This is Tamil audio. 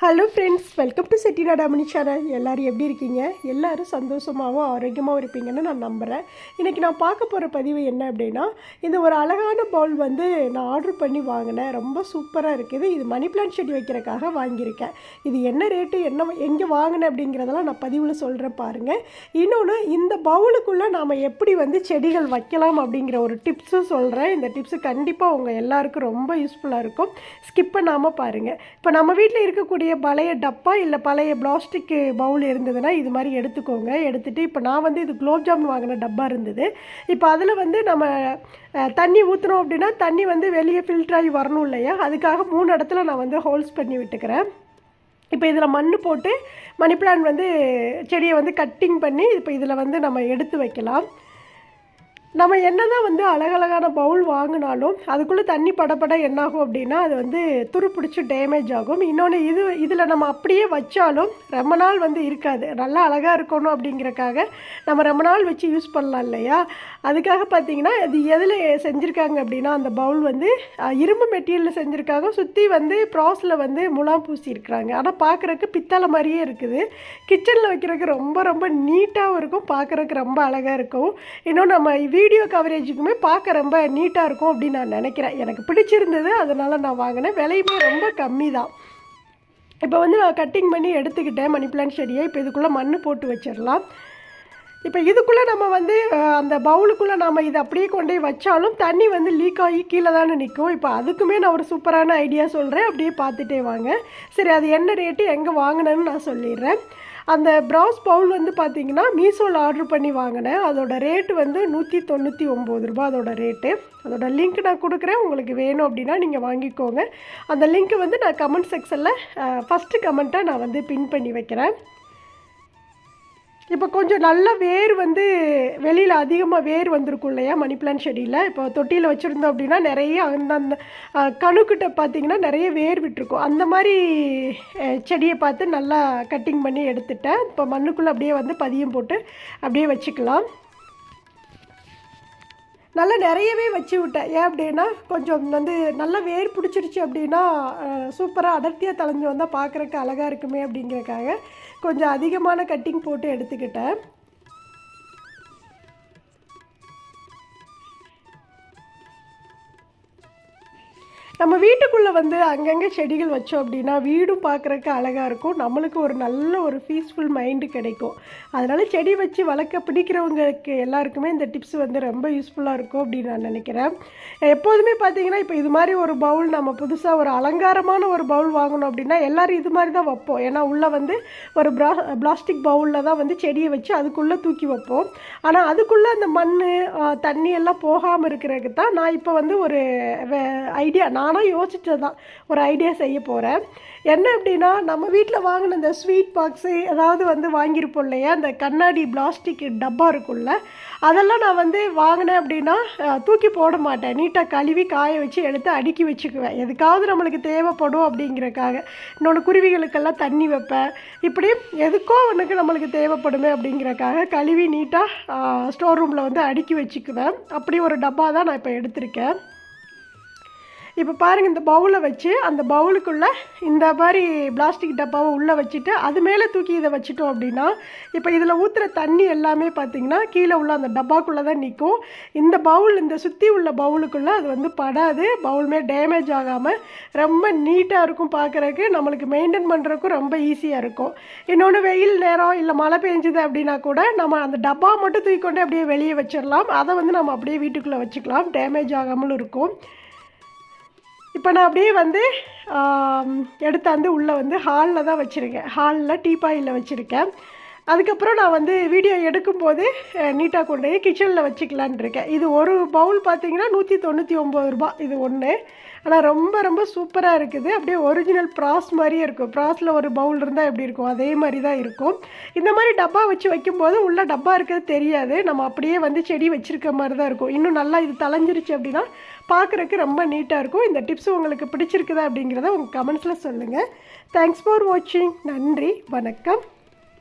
Hello friends welcome to Chettinad Amani channel எல்லோரும் எப்படி இருக்கீங்க? எல்லோரும் சந்தோஷமாகவும் ஆரோக்கியமாகவும் இருப்பீங்கன்னு நான் நம்புகிறேன் இன்றைக்கி நான் பார்க்க போகிற பதிவு என்ன அப்படின்னா இந்த ஒரு அழகான பவுல் வந்து நான் ஆர்டர் பண்ணி வாங்கினேன். ரொம்ப சூப்பராக இருக்குது. இது மணி பிளான்ட் செடி வைக்கிறக்காக வாங்கியிருக்கேன். இது என்ன ரேட்டு என்ன எங்கே வாங்கினேன் அப்படிங்கிறதெல்லாம் நான் பதிவில் சொல்கிறேன் பாருங்கள் இன்னொன்று இந்த பவுலுக்குள்ளே நாம் எப்படி வந்து செடிகள் வைக்கலாம் அப்படிங்கிற ஒரு டிப்ஸும் சொல்கிறேன் இந்த டிப்ஸு கண்டிப்பாக உங்கள் எல்லாருக்கும் ரொம்ப யூஸ்ஃபுல்லாக இருக்கும். ஸ்கிப் பண்ணாமல் பாருங்கள் இப்போ நம்ம வீட்டில் இருக்கக்கூடிய பழைய டப்பா இல்லை பழைய பிளாஸ்டிக்கு பவுல் இருந்ததுன்னா இது மாதிரி எடுத்துக்கோங்க. எடுத்துகிட்டு இப்போ நான் வந்து இது குலோப் ஜாமுன் வாங்கின டப்பா இருந்தது. இப்போ அதில் வந்து நம்ம தண்ணி ஊற்றுனோம் அப்படின்னா தண்ணி வந்து வெளியே ஃபில்டர் ஆகி வரணும் இல்லையா? அதுக்காக மூணு இடத்துல நான் வந்து ஹோல்ஸ் பண்ணி விட்டுக்கிறேன். இப்போ இதில் மண் போட்டு மணி பிளான் வந்து செடியை வந்து கட்டிங் பண்ணி இப்போ இதில் வந்து நம்ம எடுத்து வைக்கலாம். நம்ம என்ன தான் வந்து அழகழகான பவுல் வாங்கினாலும் அதுக்குள்ளே தண்ணி படப்பட என்னாகும் அப்படின்னா அது வந்து துருப்பிடிச்சி டேமேஜ் ஆகும். இன்னொன்று இது இதில் நம்ம அப்படியே வச்சாலும் ரொம்ப நாள் வந்து இருக்காது. நல்லா அழகாக இருக்கணும் அப்படிங்கிறக்காக நம்ம ரொம்ப நாள் வச்சு யூஸ் பண்ணலாம் இல்லையா? அதுக்காக பார்த்தீங்கன்னா இது எதில் செஞ்சுருக்காங்க அப்படின்னா அந்த பவுல் வந்து இரும்பு மெட்டீரியலில் செஞ்சுருக்காங்க. சுற்றி வந்து ப்ராஸில் வந்து முலாம் பூசியிருக்கிறாங்க. ஆனால் பார்க்குறக்கு பித்தளை மாதிரியே இருக்குது. கிச்சனில் வைக்கிறதுக்கு ரொம்ப ரொம்ப நீட்டாகவும் இருக்கும். பார்க்குறக்கு ரொம்ப அழகாக இருக்கும். இன்னும் நம்ம வீடியோ கவரேஜுக்குமே பார்க்க ரொம்ப நீட்டாக இருக்கும் அப்படின்னு நான் நினைக்கிறேன். எனக்கு பிடிச்சிருந்தது அதனால் நான் வாங்கினேன். விலையுமே ரொம்ப கம்மி தான் இப்போ வந்து நான் கட்டிங் பண்ணி எடுத்துக்கிட்டேன். மணி பிளான்ட் செடியை. இப்போ இதுக்குள்ளே மண் போட்டு வச்சிடலாம். இப்போ இதுக்குள்ளே நம்ம வந்து அந்த பவுலுக்குள்ளே நம்ம இதை அப்படியே கொண்டு போய் வச்சாலும் தண்ணி வந்து லீக் ஆகி கீழே தானே நிற்கும். இப்போ அதுக்குமே நான் ஒரு சூப்பரான ஐடியா சொல்கிறேன் அப்படியே பார்த்துட்டே வாங்க. சரி அது என்ன ரேட்டு எங்கே வாங்கினேன்னு நான் சொல்லிடுறேன். அந்த ப்ராஸ் பவுல் வந்து பார்த்திங்கன்னா மீஷோவில் ஆர்டர் பண்ணி வாங்கினேன். அதோட ரேட்டு வந்து நூற்றி தொண்ணூற்றி ஒம்பது ரூபா அதோட ரேட்டு அதோட லிங்க் நான் கொடுக்குறேன். உங்களுக்கு வேணும் அப்படின்னா நீங்கள் வாங்கிக்கோங்க. அந்த லிங்க் வந்து நான் கமெண்ட் செக்ஷனில் ஃபஸ்ட்டு கமெண்ட்டாக நான் வந்து பின் பண்ணி வைக்கிறேன். இப்போ கொஞ்சம் நல்ல வேர் வந்து வெளியில் அதிகமாக வேர் வந்திருக்கும் இல்லையா மணி பிளான் செடியில்? இப்போ தொட்டியில் வச்சுருந்தோம் அப்படின்னா நிறைய அந்த அந்த கணுக்கிட்ட பார்த்தீங்கன்னா நிறைய வேர் விட்டுருக்கும். அந்த மாதிரி செடியை பார்த்து நல்லா கட்டிங் பண்ணி எடுத்துட்டேன். இப்போ மண்ணுக்குள்ளே அப்படியே வந்து பதியம் போட்டு அப்படியே வச்சுக்கலாம். நல்லா நிறையவே வச்சு விட்டேன் ஏன் அப்படின்னா கொஞ்சம் வந்து நல்லா வேர் பிடிச்சிருச்சு அப்படின்னா சூப்பராக அடர்த்தியாக தலைஞ்சு வந்தால் பார்க்குறக்கு அழகாக இருக்குமே அப்படிங்கிறக்காக கொஞ்சம் அதிகமான கட்டிங் போட்டு எடுத்துக்கிட்டேன். நம்ம வீட்டுக்குள்ளே வந்து அங்கங்கே செடிகள் வச்சோம் அப்படின்னா வீடும் பார்க்குறக்கு அழகாக இருக்கும். நம்மளுக்கு ஒரு நல்ல ஒரு பீஸ்ஃபுல் மைண்டு கிடைக்கும். அதனால் செடி வச்சு வளர்க்க பிடிக்கிறவங்களுக்கு எல்லாருக்குமே இந்த டிப்ஸ் வந்து ரொம்ப யூஸ்ஃபுல்லாக இருக்கும் அப்படின்னு நான் நினைக்கிறேன். எப்போதுமே பார்த்தீங்கன்னா இப்போ இது மாதிரி ஒரு பவுல் நம்ம புதுசாக ஒரு அலங்காரமான ஒரு பவுல் வாங்கணும் அப்படின்னா எல்லோரும் இது மாதிரி தான் வைப்போம். ஏன்னா உள்ளே வந்து ஒரு ப்ரா பிளாஸ்டிக் பவுலில் தான் வந்து செடியை வச்சு அதுக்குள்ளே தூக்கி வைப்போம். ஆனால் அதுக்குள்ளே அந்த மண் தண்ணி எல்லாம் போகாமல் இருக்கிறதுக்கு தான் நான் இப்போ வந்து ஒரு ஐடியா நான் நானும் யோசிச்சது தான் ஒரு ஐடியா செய்ய போகிறேன் என்ன அப்படின்னா நம்ம வீட்டில் வாங்கின இந்த ஸ்வீட் பாக்ஸு ஏதாவது வந்து வாங்கியிருப்போம் இல்லையா? அந்த கண்ணாடி பிளாஸ்டிக் டப்பா இருக்குல்ல அதெல்லாம் நான் வந்து வாங்கினேன் அப்படின்னா தூக்கி போட மாட்டேன். நீட்டாக கழுவி காய வச்சு எடுத்து அடுக்கி வச்சுக்குவேன். எதுக்காவது நம்மளுக்கு தேவைப்படும் அப்படிங்கிறக்காக இன்னொன்று குருவிகளுக்கெல்லாம் தண்ணி வைப்பேன். இப்படி எதுக்கோ ஒன்றுக்கு நம்மளுக்கு தேவைப்படுமே அப்படிங்கிறக்காக கழுவி நீட்டாக ஸ்டோர் ரூமில் வந்து அடுக்கி வச்சுக்குவேன். அப்படி ஒரு டப்பா தான் நான் இப்போ எடுத்திருக்கேன். இப்போ பாருங்கள் இந்த பவுலை வச்சு அந்த பவுலுக்குள்ளே இந்த மாதிரி பிளாஸ்டிக் டப்பாவை உள்ளே வச்சுட்டு அது மேலே தூக்கி இதை வச்சுட்டோம் அப்படின்னா இப்போ இதில் ஊற்றுற தண்ணி எல்லாமே பார்த்தீங்கன்னா கீழே உள்ள அந்த டப்பாக்குள்ளே தான் நிற்கும் இந்த பவுல் இந்த சுற்றி உள்ள பவுலுக்குள்ளே அது வந்து படாது. பவுலுமே டேமேஜ் ஆகாமல் ரொம்ப நீட்டாக இருக்கும் பார்க்குறதுக்கு நம்மளுக்கு மெயின்டைன் பண்ணுறதுக்கும் ரொம்ப ஈஸியாக இருக்கும். இன்னொன்று வெயில் நேரம் இல்லை மழை பெஞ்சுது அப்படின்னா கூட நம்ம அந்த டப்பா மட்டும் தூக்கி கொண்டு அப்படியே வெளியே வச்சிடலாம் அதை வந்து நம்ம அப்படியே வீட்டுக்குள்ளே வச்சுக்கலாம். டேமேஜ் ஆகாமலும் இருக்கும். இப்போ நான் அப்படியே வந்து எடுத்தாந்து உள்ளே வந்து ஹாலில் தான் வச்சுருக்கேன். ஹாலில் டீப்பாயில் வச்சுருக்கேன். அதுக்கப்புறம் நான் வந்து வீடியோ எடுக்கும்போது நீட்டாக கொண்டு போய் கிச்சனில் வச்சுக்கலான் இருக்கேன். இது ஒரு பவுல் பார்த்தீங்கன்னா நூற்றி தொண்ணூற்றி ஒம்பது ரூபா இது ஒன்று ஆனால் ரொம்ப ரொம்ப சூப்பராக இருக்குது. அப்படியே ஒரிஜினல் ப்ராஸ் மாதிரியே இருக்கும். ப்ராஸில் ஒரு பவுல் இருந்தால் எப்படி இருக்கும்? அதே மாதிரி தான் இருக்கும். இந்த மாதிரி டப்பா வச்சு வைக்கும்போது உள்ள டப்பா இருக்கிறது தெரியாது. நம்ம அப்படியே வந்து செடி வச்சுருக்க மாதிரி தான் இருக்கும். இன்னும் நல்லா இது தலைஞ்சிருச்சு அப்படின்னா பார்க்குறக்கு ரொம்ப நீட்டாக இருக்கும். இந்த டிப்ஸ் உங்களுக்கு பிடிச்சிருக்குதா அப்படிங்கிறத உங்கள் கமெண்ட்ஸில் சொல்லுங்கள் தேங்க்ஸ் ஃபார் வாட்சிங் நன்றி. வணக்கம்.